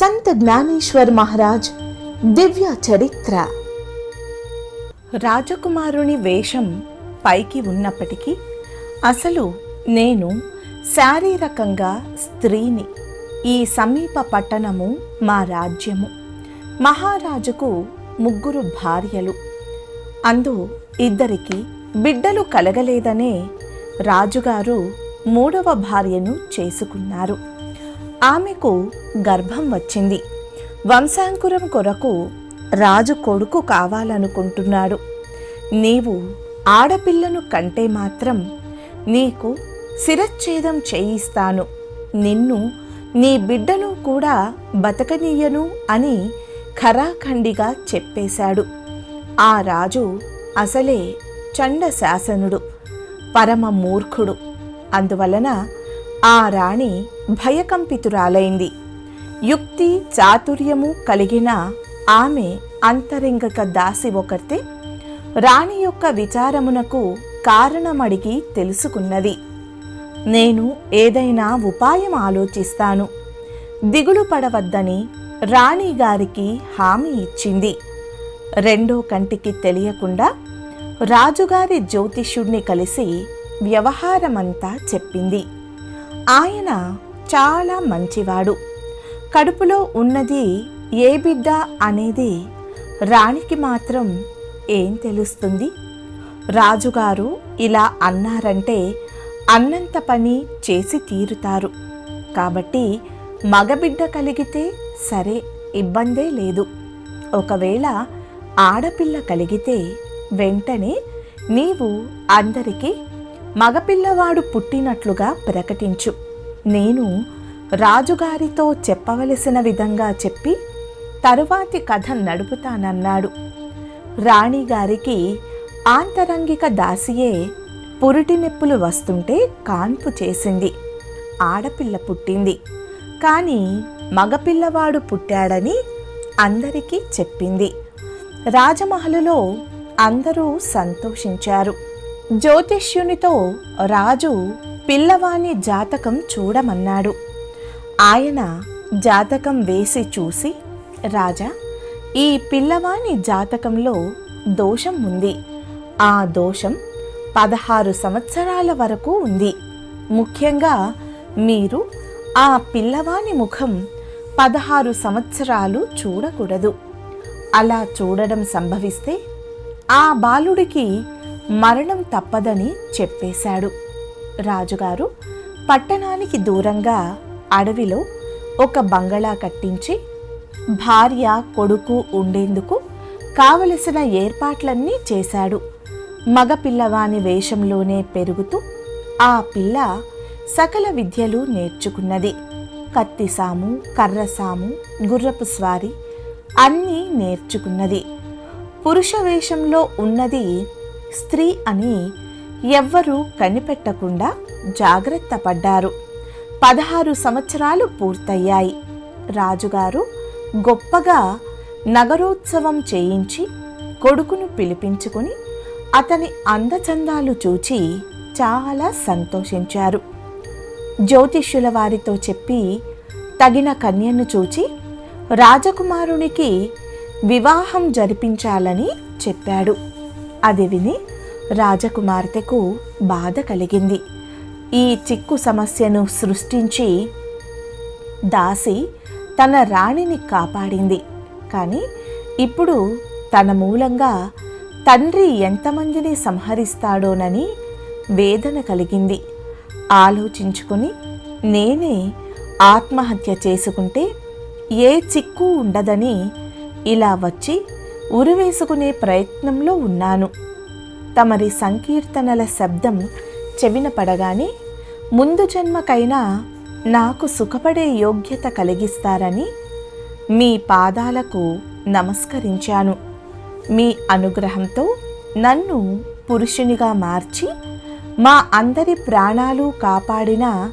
సంత జ్ఞానేశ్వర్ మహారాజ్ దివ్య చరిత్ర. రాజకుమారుని వేషం పైకి ఉన్నప్పటికీ అసలు నేను శారీరకంగా స్త్రీని ఈ సమీప పట్టణము మా రాజ్యము. మహారాజుకు ముగ్గురు భార్యలు. అందు ఇద్దరికి బిడ్డలు కలగలేదనే రాజుగారు మూడవ భార్యను చేసుకున్నారు. ఆమెకు గర్భం వచ్చింది. వంశాంకురం కొరకు రాజు కొడుకు కావాలనుకుంటున్నాడు. నీవు ఆడపిల్లను కంటే మాత్రం నీకు శిరచ్ఛేదం చేయిస్తాను. నిన్ను నీ బిడ్డను కూడా బతకనీయను అని ఖరాఖండిగా చెప్పేశాడు. ఆ రాజు అసలే చండ శాసనుడు పరమ మూర్ఖుడు. అందువలన ఆ రాణి భయకంపితురాలైంది. యుక్తి చాతుర్యము కలిగిన ఆమె అంతరింగక దాసి ఒకరితే రాణి యొక్క విచారమునకు కారణమడిగి తెలుసుకున్నది. నేను ఏదైనా ఉపాయం ఆలోచిస్తాను. దిగులు పడవద్దని రాణిగారికి హామీ ఇచ్చింది. రెండో కంటికి తెలియకుండా రాజుగారి జ్యోతిష్యుణ్ణి కలిసి వ్యవహారమంతా చెప్పింది. ఆయన చాలా మంచివాడు. కడుపులో ఉన్నది ఏ బిడ్డ అనేది రాణికి మాత్రం ఏం తెలుస్తుంది? రాజుగారు ఇలా అన్నారంటే అన్నంత పని చేసి తీరుతారు. కాబట్టి మగబిడ్డ కలిగితే సరే ఇబ్బందే లేదు. ఒకవేళ ఆడపిల్ల కలిగితే వెంటనే నీవు అందరికీ మగపిల్లవాడు పుట్టినట్లుగా ప్రకటించు. నేను రాజుగారితో చెప్పవలసిన విధంగా చెప్పి తరువాతి కథ నడుపుతానన్నాడు. రాణిగారికి ఆంతరంగిక దాసియే పురిటి నొప్పులు వస్తుంటే కాన్పు చేసింది. ఆడపిల్ల పుట్టింది. కానీ మగపిల్లవాడు పుట్టాడని అందరికీ చెప్పింది. రాజమహలులో అందరూ సంతోషించారు. జ్యోతిష్యునితో రాజు పిల్లవాని జాతకం చూడమన్నాడు. ఆయన జాతకం వేసి చూసి రాజా ఈ పిల్లవాని జాతకంలో దోషం ఉంది. ఆ దోషం పదహారు సంవత్సరాల వరకు ఉంది. ముఖ్యంగా మీరు ఆ పిల్లవాని ముఖం పదహారు సంవత్సరాలు చూడకూడదు. అలా చూడడం సంభవిస్తే ఆ బాలుడికి మరణం తప్పదని చెప్పేశాడు. రాజుగారు పట్టణానికి దూరంగా అడవిలో ఒక బంగళా కట్టించి భార్య కొడుకు ఉండేందుకు కావలసిన ఏర్పాట్లన్నీ చేశాడు. మగపిల్లవాని వేషంలోనే పెరుగుతూ ఆ పిల్ల సకల విద్యలు నేర్చుకున్నది. కత్తిసాము కర్రసాము గుర్రపు స్వారీ అన్నీ నేర్చుకున్నది. పురుష వేషంలో ఉన్నది స్త్రీ అని ఎవ్వరూ కనిపెట్టకుండా జాగ్రత్త పడ్డారు. పదహారు సంవత్సరాలు పూర్తయ్యాయి. రాజుగారు గొప్పగా నగరోత్సవం చేయించి కొడుకును పిలిపించుకొని అతని అందచందాలు చూచి చాలా సంతోషించారు. జ్యోతిష్యుల వారితో చెప్పి తగిన కన్యను చూచి రాజకుమారునికి వివాహం జరిపించాలని చెప్పాడు. అది విని రాజకుమార్తెకు బాధ కలిగింది. ఈ చిక్కు సమస్యను సృష్టించి దాసి తన రాణిని కాపాడింది. కానీ ఇప్పుడు తన మూలంగా తండ్రి ఎంతమందిని సంహరిస్తాడోనని వేదన కలిగింది. ఆలోచించుకొని నేనే ఆత్మహత్య చేసుకుంటే ఏ చిక్కు ఉండదని ఇలా వచ్చి ఉరివేసుకునే ప్రయత్నంలో ఉన్నాను. తమరి సంకీర్తనల శబ్దం చెవిన పడగానే ముందు జన్మకైనా నాకు సుఖపడే యోగ్యత కలిగిస్తారని మీ పాదాలకు నమస్కరించాను. మీ అనుగ్రహంతో నన్ను పురుషునిగా మార్చి మా అందరి ప్రాణాలు కాపాడిన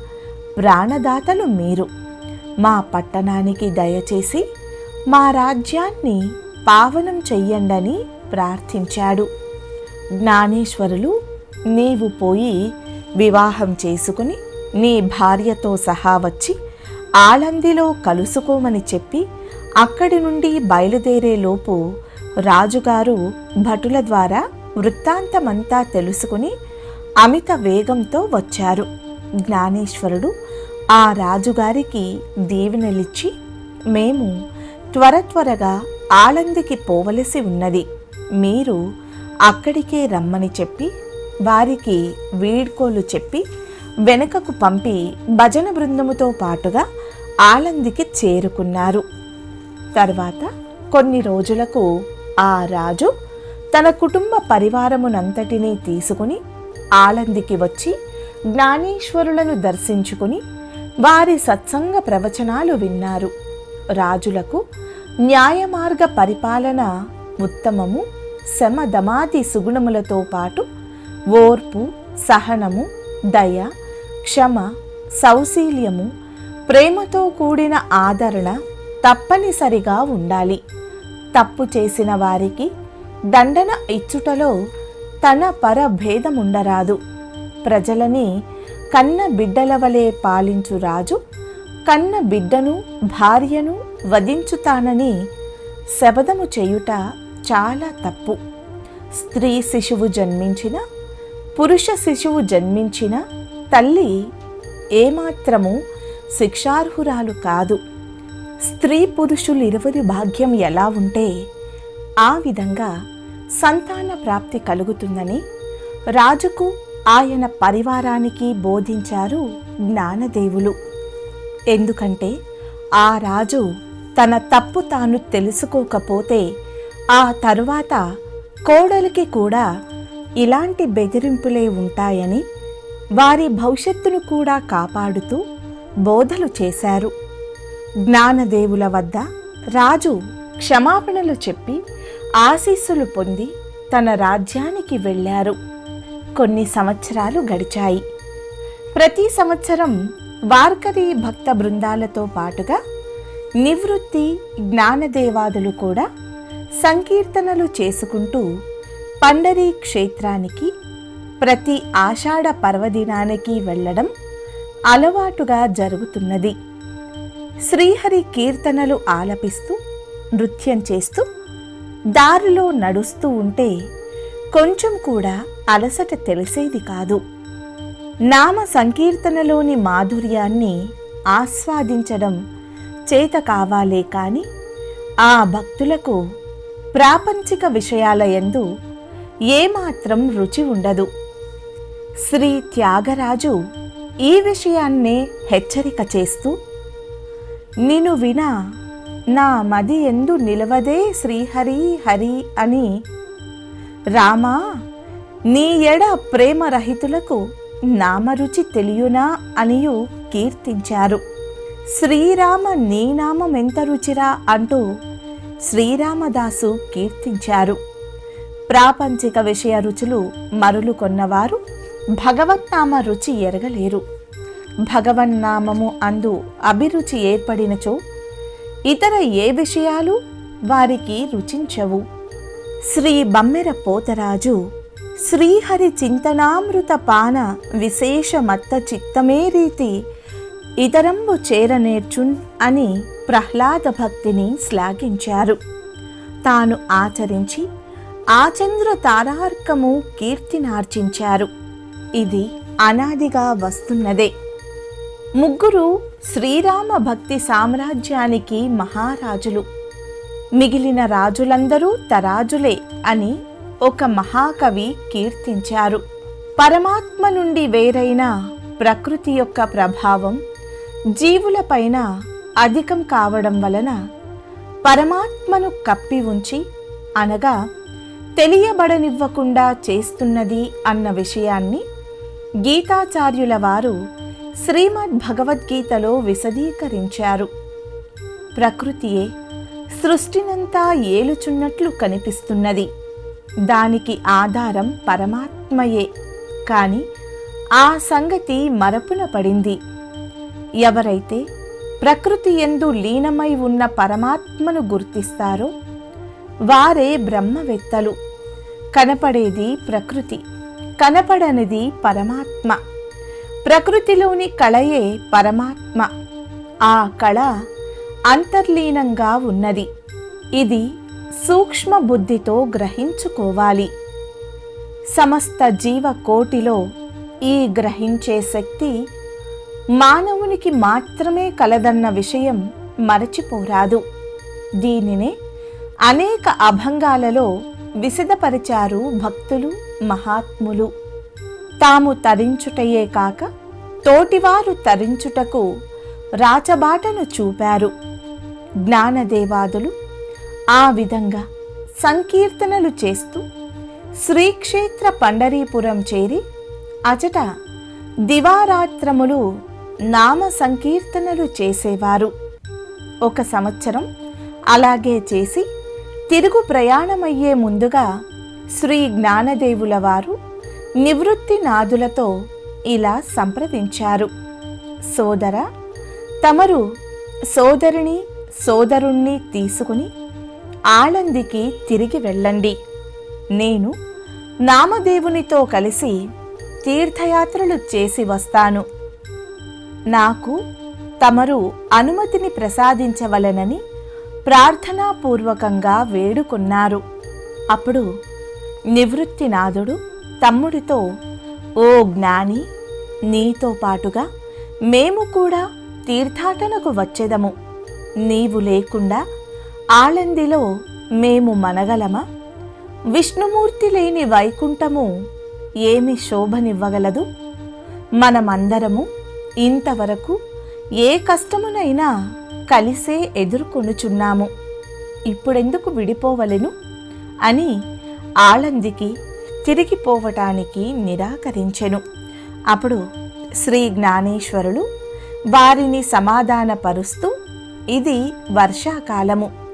ప్రాణదాతలు మీరు. మా పట్టణానికి దయచేసి మా రాజ్యాన్ని పావనం చెయ్యండని ప్రార్థించాడు. జ్ఞానేశ్వరులు నీవు పోయి వివాహం చేసుకుని నీ భార్యతో సహా వచ్చి ఆలందిలో కలుసుకోమని చెప్పి అక్కడి నుండి బయలుదేరేలోపు రాజుగారు భటుల ద్వారా వృత్తాంతమంతా తెలుసుకుని అమిత వేగంతో వచ్చారు. జ్ఞానేశ్వరుడు ఆ రాజుగారికి దీవెనలిచ్చి మేము త్వర త్వరగా ఆళందికి పోవలసి ఉన్నది. మీరు అక్కడికే రమ్మని చెప్పి వారికి వీడ్కోలు చెప్పి వెనుకకు పంపి భజన బృందముతో పాటుగా ఆళందికి చేరుకున్నారు. తర్వాత కొన్ని రోజులకు ఆ రాజు తన కుటుంబ పరివారమునంతటినీ తీసుకుని ఆళందికి వచ్చి జ్ఞానేశ్వరులను దర్శించుకుని వారి సత్సంగ ప్రవచనాలు విన్నారు. రాజులకు న్యాయమార్గ పరిపాలన ఉత్తమము శమదమాది సుగుణములతో పాటు ఓర్పు సహనము దయ క్షమ సౌశీల్యము ప్రేమతో కూడిన ఆదరణ తప్పనిసరిగా ఉండాలి. తప్పు చేసిన వారికి దండన ఇచ్చుటలో తన పరభేదముండరాదు ప్రజలని కన్న బిడ్డల వలె పాలించు రాజు కన్న బిడ్డను భార్యను వధించుతానని శబదము చేయుట చాలా తప్పు. స్త్రీ శిశువు జన్మించిన పురుష శిశువు జన్మించిన తల్లి ఏమాత్రము శిక్షార్హురాలు కాదు. స్త్రీ పురుషులు ఇరువురి భాగ్యం ఎలా ఉంటే ఆ విధంగా సంతాన ప్రాప్తి కలుగుతుందని రాజుకు ఆయన పరివారానికి బోధించారు జ్ఞానదేవులు. ఎందుకంటే ఆ రాజు తన తప్పు తాను తెలుసుకోకపోతే ఆ తరువాత కోడలికి కూడా ఇలాంటి బెదిరింపులే ఉంటాయని వారి భవిష్యత్తును కూడా కాపాడుతూ బోధలు చేశారు. జ్ఞానదేవుల వద్ద రాజు క్షమాపణలు చెప్పి ఆశీస్సులు పొంది తన రాజ్యానికి వెళ్ళారు. కొన్ని సంవత్సరాలు గడిచాయి. ప్రతి సంవత్సరం వార్కరి భక్త బృందాలతో పాటుగా నివృత్తి జ్ఞానదేవాదులు కూడా సంకీర్తనలు చేసుకుంటూ పండరీ క్షేత్రానికి ప్రతి ఆషాఢ పర్వదినానికి వెళ్ళడం అలవాటుగా జరుగుతున్నది. శ్రీహరి కీర్తనలు ఆలపిస్తూ నృత్యం చేస్తూ దారిలో నడుస్తూ ఉంటే కొంచెం కూడా అలసట తెలిసేది కాదు. నామ సంకీర్తనలోని మాధుర్యాన్ని ఆస్వాదించడం చేత కావాలే కాని ఆ భక్తులకు ప్రాపంచిక విషయాల యందు ఏమాత్రం రుచి ఉండదు. శ్రీ త్యాగరాజు ఈ విషయాన్నే హెచ్చరిక చేస్తూ నిను వినా నా మది ఎందు నిలవదే శ్రీహరి హరి అని రామా నీ ఎడ ప్రేమ రహితులకు నామరుచి తెలియునా అనియు కీర్తించారు. శ్రీరామ నీ నామం ఎంత రుచిరా అంటూ శ్రీరామదాసు కీర్తించారు. ప్రాపంచిక విషయ రుచులు మరులు కొన్నవారు భగవన్నామ రుచి ఎరగలేరు. భగవన్నామము అందు అభిరుచి ఏర్పడినచో ఇతర ఏ విషయాలు వారికి రుచించవు. శ్రీ బమ్మెర పోతరాజు శ్రీహరి చింతనామృత పాన విశేష మత్త చిత్తమే రీతి ఇతరంబు చేరనేర్చున్ అని ప్రహ్లాద భక్తిని శ్లాఘించారు. తాను ఆచరించి ఆచంద్ర తారార్కము కీర్తినార్జించారు. ఇది అనాదిగా వస్తున్నదే. ముగ్గురు శ్రీరామ భక్తి సామ్రాజ్యానికి మహారాజులు. మిగిలిన రాజులందరూ తరాజులే అని ఒక మహాకవి కీర్తించారు. పరమాత్మ నుండి వేరైన ప్రకృతి యొక్క ప్రభావం జీవులపైన అధికం కావడం వలన పరమాత్మను కప్పి ఉంచి అనగా తెలియబడనివ్వకుండా చేస్తున్నది అన్న విషయాన్ని గీతాచార్యుల వారు శ్రీమద్ భగవద్గీతలో విశదీకరించారు. ప్రకృతియే సృష్టినంతా ఏలుచున్నట్లు కనిపిస్తున్నది. దానికి ఆధారం పరమాత్మయే. కానీ ఆ సంగతి మరపున పడింది. ఎవరైతే ప్రకృతి ఎందు లీనమై ఉన్న పరమాత్మను గుర్తిస్తారో వారే బ్రహ్మవేత్తలు. కనపడేది ప్రకృతి కనపడనిది పరమాత్మ. ప్రకృతిలోని కళయే పరమాత్మ. ఆ కళ అంతర్లీనంగా ఉన్నది. ఇది సూక్ష్మ బుద్ధితో గ్రహించుకోవాలి. సమస్త జీవ కోటిలో ఈ గ్రహించే శక్తి మానవునికి మాత్రమే కలదన్న విషయం మరచిపోరాదు. దీనినే అనేక అభంగాలలో విశదపరిచారు భక్తులు మహాత్ములు. తాము తరించుటయే కాక తోటివారు తరించుటకు రాచబాటను చూపారు. జ్ఞానదేవాదులు ఆ విధంగా సంకీర్తనలు చేస్తూ శ్రీక్షేత్ర పండరీపురం చేరి అచట దివారాత్రములు నామ సంకీర్తనలు చేసేవారు. ఒక సంవత్సరం అలాగే చేసి తిరుగు ప్రయాణమయ్యే ముందుగా శ్రీ జ్ఞానదేవుల వారు నివృత్తి నాదులతో ఇలా సంప్రదించారు. సోదర తమరు సోదరిని సోదరుణ్ణి తీసుకుని ఆళందికి తిరిగి వెళ్ళండి. నేను నామదేవునితో కలిసి తీర్థయాత్రలు చేసి వస్తాను. నాకు తమరు అనుమతిని ప్రసాదించవలెనని ప్రార్థనాపూర్వకంగా వేడుకున్నారు. అప్పుడు నివృత్తినాథుడు తమ్ముడితో ఓ జ్ఞాని నీతో పాటుగా మేము కూడా తీర్థాటనకు వచ్చేదము. నీవు లేకుండా ఆళందిలో మేము మనగలమా? విష్ణుమూర్తి లేని వైకుంఠము ఏమి శోభనివ్వగలదు? మనమందరము ఇంతవరకు ఏ కష్టమునైనా కలిసే ఎదుర్కొనుచున్నాము. ఇప్పుడెందుకు విడిపోవలెను? అని ఆళందికి తిరిగిపోవటానికి నిరాకరించెను. అప్పుడు శ్రీ జ్ఞానేశ్వరులు వారిని సమాధానపరుస్తూ ఇది వర్షాకాలము.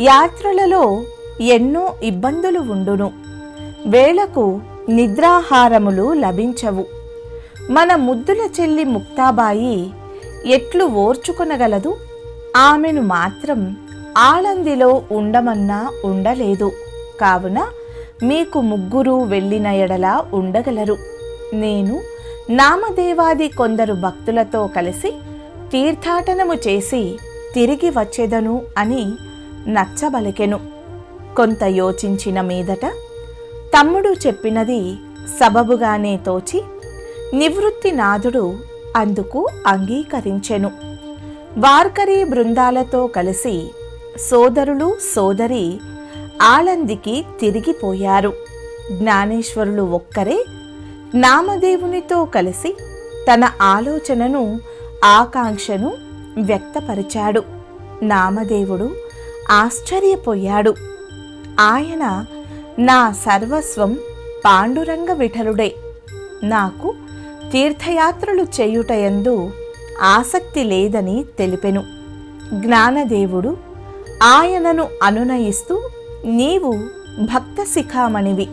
యాత్రలలో ఎన్నో ఇబ్బందులు ఉండును. వేళకు నిద్రాహారములు లభించవు. మన ముద్దుల చెల్లి ముక్తాబాయి ఎట్లు ఓర్చుకొనగలదు? ఆమెను మాత్రం ఆళందిలో ఉండమన్నా ఉండలేదు. కావున మీకు ముగ్గురు వెళ్ళిన ఎడలా ఉండగలరు. నేను నామదేవాది కొందరు భక్తులతో కలిసి తీర్థాటనము చేసి తిరిగి వచ్చేదను అని నచ్చబలికెను. కొంత యోచించిన మీదట తమ్ముడు చెప్పినది సబబుగానే తోచి నివృత్తి నాథుడు అందుకు అంగీకరించెను. వార్కరీ బృందాలతో కలిసి సోదరులు సోదరి ఆళందికి తిరిగిపోయారు. జ్ఞానేశ్వరులు ఒక్కరే నామదేవునితో కలిసి తన ఆలోచనను ఆకాంక్షను వ్యక్తపరిచాడు. నామదేవుడు ఆశ్చర్యపోయాడు. ఆయన నా సర్వస్వం పాండురంగ విఠలుడే. నాకు తీర్థయాత్రలు చేయుటయందు ఆసక్తి లేదని తెలిపెను. జ్ఞానదేవుడు ఆయనను అనునయిస్తూ నీవు భక్త శిఖామణివి.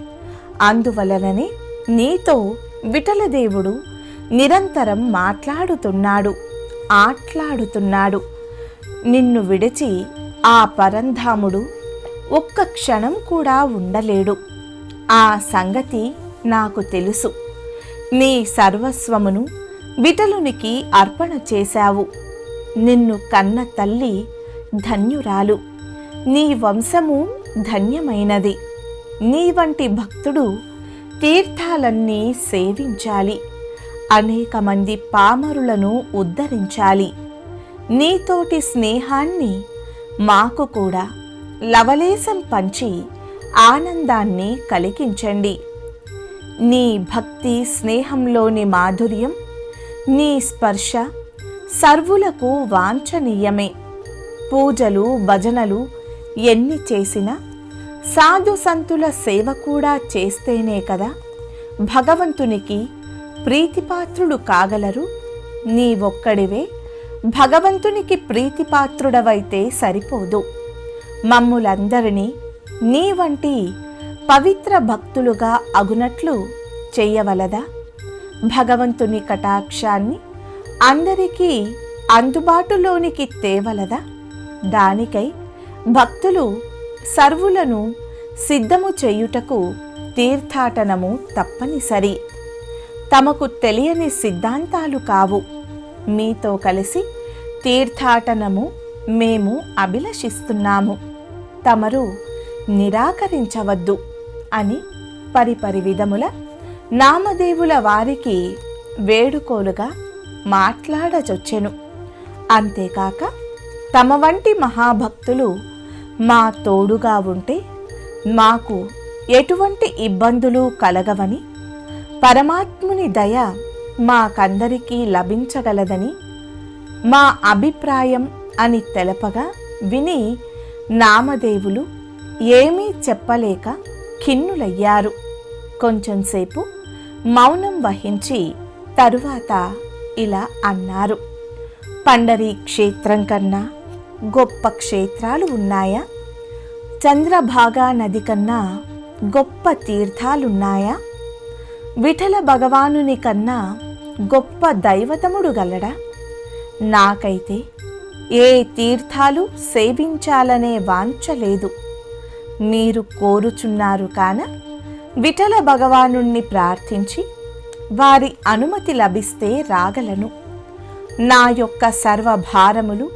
అందువలననే నీతో విఠలదేవుడు నిరంతరం మాట్లాడుతున్నాడు ఆట్లాడుతున్నాడు. నిన్ను విడిచి ఆ పరంధాముడు ఒక్క క్షణం కూడా ఉండలేడు. ఆ సంగతి నాకు తెలుసు. నీ సర్వస్వమును విటలునికి అర్పణ చేశావు. నిన్ను కన్న తల్లి ధన్యురాలు. నీ వంశము ధన్యమైనది. నీ వంటి భక్తుడు తీర్థాలన్నీ సేవించాలి. అనేక మంది పామరులను ఉద్ధరించాలి. నీతోటి స్నేహాన్ని మాకు కూడా లవలేశం పంచి ఆనందాన్ని కలిగించండి. నీ భక్తి స్నేహంలోని మాధుర్యం నీ స్పర్శ సర్వులకు వాంఛనీయమే. పూజలు భజనలు ఎన్ని చేసినా సాధు సంతుల సేవ కూడా చేస్తేనే కదా. భగవంతునికి ప్రీతిపాత్రుడు కాగలరు నీ ఒక్కడివే భగవంతునికి ప్రీతిపాత్రుడవైతే సరిపోదు. మమ్ములందరినీ నీ వంటి పవిత్ర భక్తులుగా అగునట్లు చేయవలదా? భగవంతుని కటాక్షాన్ని అందరికీ అందుబాటులోనికి తేవలదా? దానికై భక్తులు సర్వులను సిద్ధము చేయుటకు తీర్థాటనము తప్పనిసరి. తమకు తెలియని సిద్ధాంతాలు కావు. మీతో కలిసి తీర్థాటనము మేము అభిలషిస్తున్నాము. తమరు నిరాకరించవద్దు అని పరిపరి విధముల నామదేవుల వారికి వేడుకోలుగా మాట్లాడచొచ్చెను. అంతేకాక తమ వంటి మహాభక్తులు మా తోడుగా ఉంటే మాకు ఎటువంటి ఇబ్బందులు కలగవని పరమాత్ముని దయ మాకందరికీ లభించగలదని మా అభిప్రాయం అని తెలపగా విని నామదేవులు ఏమీ చెప్పలేక ఖిన్నులయ్యారు. కొంచెంసేపు మౌనం వహించి తరువాత ఇలా అన్నారు. పండరీ క్షేత్రం కన్నా గొప్ప క్షేత్రాలు ఉన్నాయా? చంద్రభాగా నది కన్నా గొప్ప తీర్థాలున్నాయా? విఠల భగవానుని కన్నా గొప్ప దైవతముడు గలడా? నాకైతే ఏ తీర్థాలు సేవించాలనే వాంఛ లేదు. మీరు కోరుచున్నారు కాన విఠల భగవానుణ్ణి ప్రార్థించి వారి అనుమతి లభిస్తే రాగలను. నా యొక్క సర్వభారములు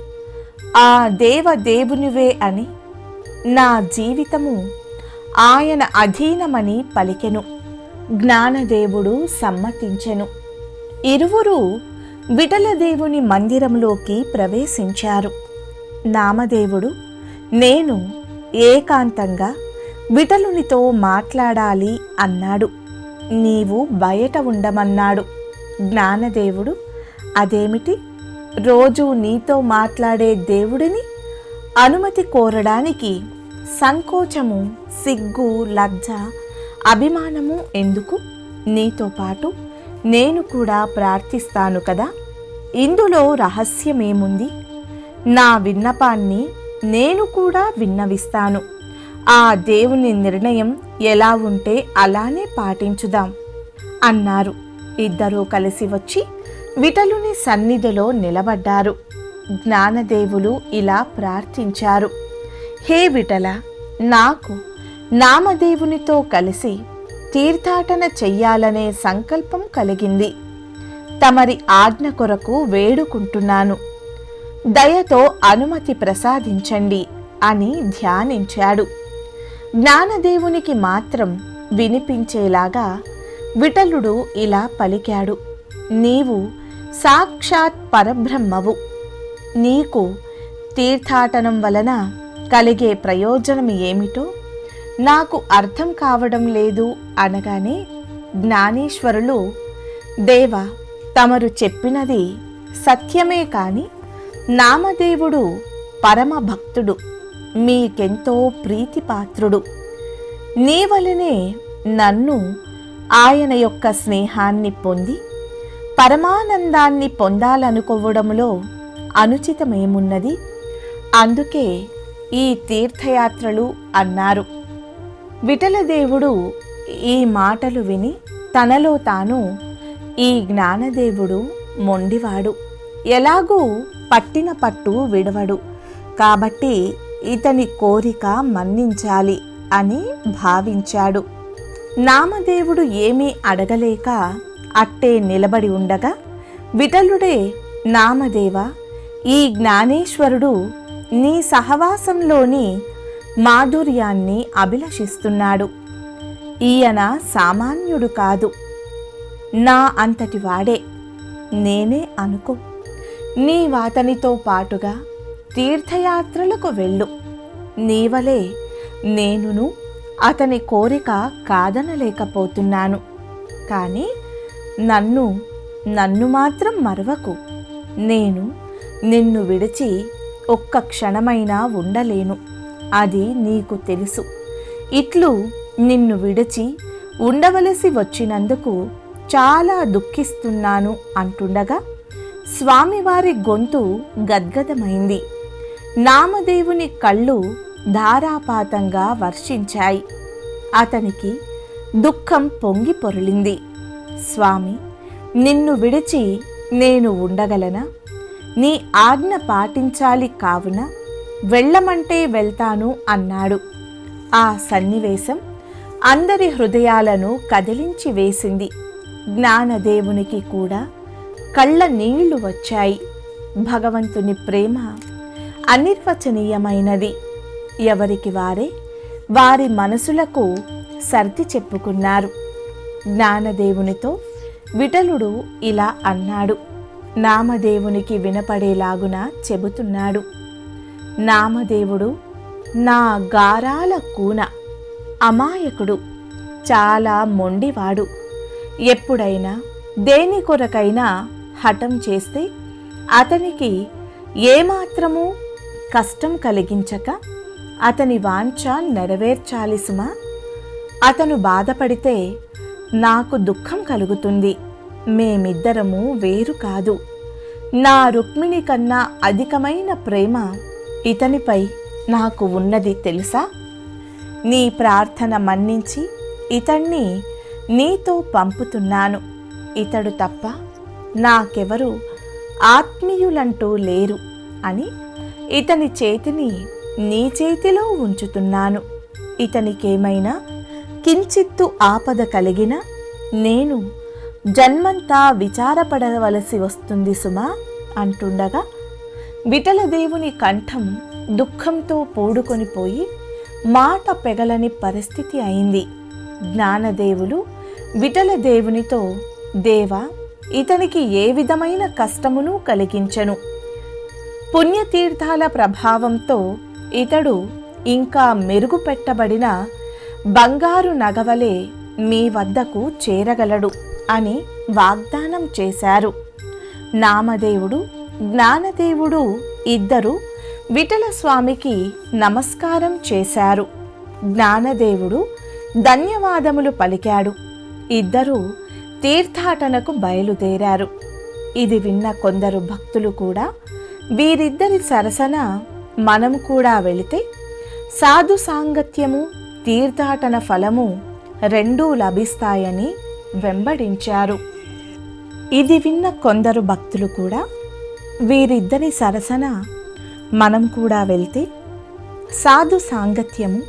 ఆ దేవదేవునివే అని నా జీవితము ఆయన అధీనమని పలికెను. జ్ఞానదేవుడు సమ్మతించెను. ఇరువురు విఠలదేవుని మందిరంలోకి ప్రవేశించారు. నామదేవుడు నేను ఏకాంతంగా విఠలునితో మాట్లాడాలి అన్నాడు. నీవు బయట ఉండమన్నాడు. జ్ఞానదేవుడు అదేమిటి? రోజు నీతో మాట్లాడే దేవుడిని అనుమతి కోరడానికి సంకోచము సిగ్గు లజ్జ అభిమానము ఎందుకు? నీతో పాటు నేను కూడా ప్రార్థిస్తాను కదా. ఇందులో రహస్యమేముంది? నా విన్నపాన్ని నేను కూడా విన్నవిస్తాను. ఆ దేవుని నిర్ణయం ఎలా ఉంటే అలానే పాటించుదాం అన్నారు. ఇద్దరూ కలిసి వచ్చి విటలుని సన్నిధిలో నిలబడ్డారు. జ్ఞానదేవులు ఇలా ప్రార్థించారు. హే విటల నాకు నామదేవునితో కలిసి తీర్థాటన చెయ్యాలనే సంకల్పం కలిగింది. తమరి ఆజ్ఞ కొరకు వేడుకుంటున్నాను. దయతో అనుమతి ప్రసాదించండి అని ధ్యానించాడు. జ్ఞానదేవునికి మాత్రం వినిపించేలాగా విఠలుడు ఇలా పలికాడు. నీవు సాక్షాత్ పరబ్రహ్మవు. నీకు తీర్థాటనం వలన కలిగే ప్రయోజనం ఏమిటో నాకు అర్థం కావడం లేదు అనగానే జ్ఞానేశ్వరులు దేవ తమరు చెప్పినది సత్యమే కాని నామదేవుడు పరమ భక్తుడు మీకెంతో ప్రీతిపాత్రుడు. నీ వలనే నన్ను ఆయన యొక్క స్నేహాన్ని పొంది పరమానందాన్ని పొందాలనుకోవడంలో అనుచితమేమున్నది? అందుకే ఈ తీర్థయాత్రలు అన్నారు. విఠలదేవుడు ఈ మాటలు విని తనలో తాను ఈ జ్ఞానదేవుడు మొండివాడు. ఎలాగూ పట్టిన పట్టు విడవడు. కాబట్టి ఇతని కోరిక మన్నించాలి అని భావించాడు. నామదేవుడు ఏమీ అడగలేక అట్టే నిలబడి ఉండగా విఠలుడే నామదేవ ఈ జ్ఞానేశ్వరుడు నీ సహవాసంలోని మాధుర్యాన్ని అభిలషిస్తున్నాడు. ఈయన సామాన్యుడు కాదు. నా అంతటి వాడే. నేనే అనుకో. నీవాతనితో పాటుగా తీర్థయాత్రలకు వెళ్ళు. నీవలే నేనును అతని కోరిక కాదనలేకపోతున్నాను. కానీ నన్ను నన్ను మాత్రం మరవకు. నేను నిన్ను విడిచి ఒక్క క్షణమైనా ఉండలేను. అది నీకు తెలుసు. ఇట్లు నిన్ను విడిచి ఉండవలసి వచ్చినందుకు చాలా దుఃఖిస్తున్నాను అంటుండగా స్వామివారి గొంతు గద్గదమైంది. నామదేవుని కళ్ళు ధారాపాతంగా వర్షించాయి. అతనికి దుఃఖం పొంగి పొరలింది. స్వామి నిన్ను విడిచి నేను ఉండగలనా? నీ ఆజ్ఞ పాటించాలి కావున వెళ్ళమంటే వెళ్తాను అన్నాడు. ఆ సన్నివేశం అందరి హృదయాలను కదిలించి వేసింది. జ్ఞానదేవునికి కూడా కళ్ళ నీళ్ళు వచ్చాయి. భగవంతుని ప్రేమ అనిర్వచనీయమైనది. ఎవరికి వారే వారి మనసులకు సర్ది చెప్పుకున్నారు. జ్ఞానదేవునితో విఠలుడు ఇలా అన్నాడు. నామదేవునికి వినపడేలాగున చెబుతున్నాడు. నామదేవుడు నా గారాల కూన అమాయకుడు చాలా మొండివాడు. ఎప్పుడైనా దేని కొరకైనా హఠం చేస్తే అతనికి ఏమాత్రము కష్టం కలిగించక అతని వాంఛ నెరవేర్చాలి సుమా. అతను బాధపడితే నాకు దుఃఖం కలుగుతుంది. మేమిద్దరము వేరు కాదు. నా రుక్మిణి కన్నా అధికమైన ప్రేమ ఇతనిపై నాకు ఉన్నది తెలుసా? నీ ప్రార్థన మన్నించి ఇతన్ని నీతో పంపుతున్నాను. ఇతడు తప్ప నాకెవరు ఆత్మీయులంటూ లేరు అని ఇతని చేతిని నీ చేతిలో ఉంచుతున్నాను. ఇతనికేమైనా కించిత్తు ఆపద కలిగిన నేను జన్మంతా విచారపడవలసి వస్తుంది సుమా అంటుండగా విఠలదేవుని కంఠం దుఃఖంతో పూడుకొని పోయి మాట పెగలని పరిస్థితి అయింది. జ్ఞానదేవులు విఠలదేవునితో దేవా ఇతనికి ఏ విధమైన కష్టమును కలిగించను. పుణ్యతీర్థాల ప్రభావంతో ఇతడు ఇంకా మెరుగుపెట్టబడిన బంగారు నగవలే మీ వద్దకు చేరగలడు అని వాగ్దానం చేశారు. నామదేవుడు జ్ఞానదేవుడు ఇద్దరు విఠల స్వామికి నమస్కారం చేశారు. జ్ఞానదేవుడు ధన్యవాదములు పలికాడు. ఇద్దరూ తీర్థాటనకు బయలుదేరారు. ఇది విన్న కొందరు భక్తులు కూడా వీరిద్దరి సరసన మనం కూడా వెళితే సాధు సాంగత్యము తీర్థాటన ఫలము రెండూ లభిస్తాయని వెంబడించారు. ఇది విన్న కొందరు భక్తులు కూడా వీరిద్దరి సరసన మనం కూడా వెళ్తే సాధు సాంగత్యము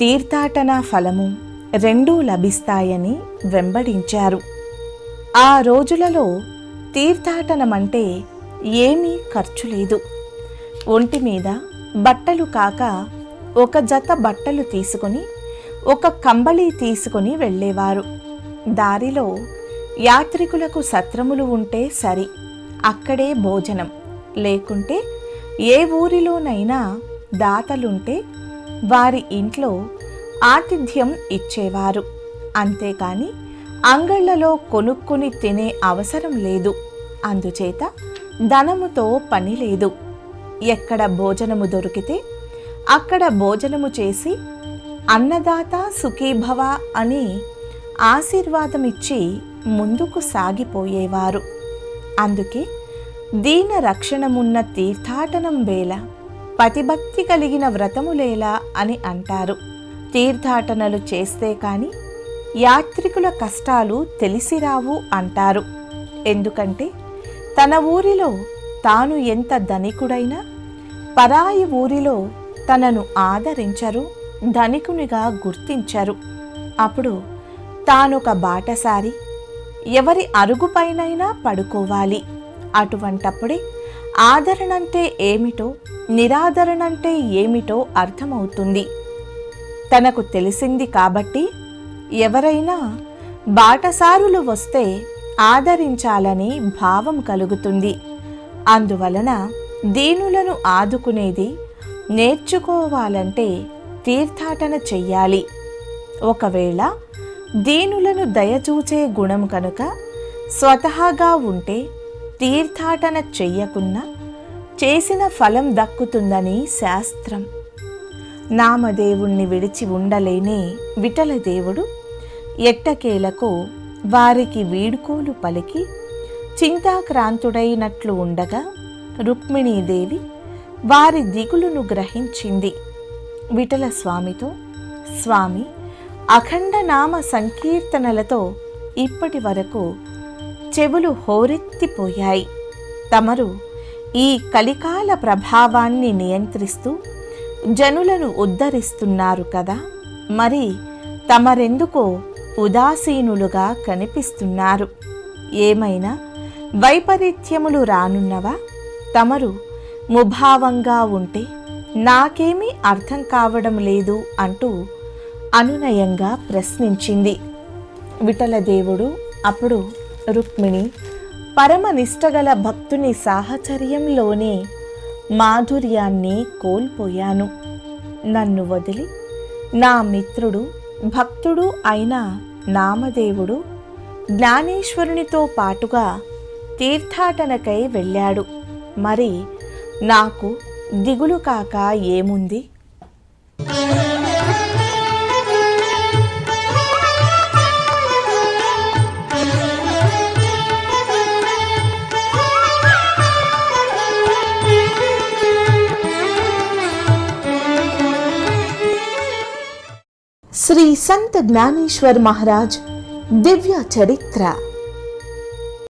తీర్థాటన ఫలము రెండూ లభిస్తాయని వెంబడించారు. ఆ రోజులలో తీర్థాటనమంటే ఏమీ ఖర్చు లేదు. ఒంటి మీద బట్టలు కాక ఒక జత బట్టలు తీసుకొని ఒక కంబళి తీసుకొని వెళ్ళేవారు. దారిలో యాత్రికులకు సత్రములు ఉంటే సరి. అక్కడే భోజనం. లేకుంటే ఏ ఊరిలోనైనా దాతలుంటే వారి ఇంట్లో ఆతిథ్యం ఇచ్చేవారు. అంతేకాని అంగళ్ళలో కొనుక్కుని తినే అవసరం లేదు. అందుచేత ధనముతో పని లేదు. ఎక్కడ భోజనము దొరికితే అక్కడ భోజనము చేసి అన్నదాత సుఖీభవ అని ఆశీర్వాదమిచ్చి ముందుకు సాగిపోయేవారు. అందుకే దీన రక్షణమున్న తీర్థాటనం వేళ పతిభక్తి కలిగిన వ్రతములేలా అని అంటారు. తీర్థాటనలు చేస్తే కాని యాత్రికుల కష్టాలు తెలిసిరావు అంటారు. ఎందుకంటే తన ఊరిలో తాను ఎంత ధనికుడైనా పరాయి ఊరిలో తనను ఆదరించరు ధనికునిగా గుర్తించరు. అప్పుడు తానొక బాటసారి ఎవరి అరుగుపైనైనా పడుకోవాలి. అటువంటప్పుడే ఆదరణ అంటే ఏమిటో నిరాదరణ అంటే ఏమిటో అర్థమవుతుంది. తనకు తెలిసింది కాబట్టి ఎవరైనా బాటసారులు వస్తే ఆదరించాలని భావం కలుగుతుంది. అందువలన దీనులను ఆదుకునేది నేర్చుకోవాలంటే తీర్థాటన చెయ్యాలి. ఒకవేళ దీనులను దయచూచే గుణం కనుక స్వతహాగా ఉంటే తీర్థాటన చెయ్యకున్నా చేసిన ఫలం దక్కుతుందని శాస్త్రం. నామదేవుణ్ణి విడిచి ఉండలేనే విఠలదేవుడు ఎట్టకేలకు వారికి వీడుకోలు పలికి చింతాక్రాంతుడైనట్లు ఉండగా రుక్మిణీదేవి వారి దిగులును గ్రహించింది. విఠల స్వామితో స్వామి అఖండ నామ సంకీర్తనలతో ఇప్పటి వరకు చెవులు హోరెత్తిపోయాయి. తమరు ఈ కలికాల ప్రభావాన్ని నియంత్రిస్తూ జనులను ఉద్ధరిస్తున్నారు కదా. మరి తమరెందుకో ఉదాసీనులుగా కనిపిస్తున్నారు. ఏమైనా వైపరీత్యములు రానున్నవా? తమరు ముభావంగా ఉంటే నాకేమీ అర్థం కావడం లేదు అంటూ అనునయంగా ప్రశ్నించింది. విఠలదేవుడు అప్పుడు రుక్మిణి పరమనిష్టగల భక్తుని సాహచర్యంలోనే మాధుర్యాన్ని కోల్పోయాను. నన్ను వదిలి నా మిత్రుడు భక్తుడు అయిన నామదేవుడు జ్ఞానేశ్వరునితో పాటుగా తీర్థాటనకై వెళ్ళాడు. మరి నాకు దిగులు కాక ఏముంది? శ్రీ సంత్ జ్ఞానేశ్వర్ మహారాజ్ దివ్య చరిత్ర.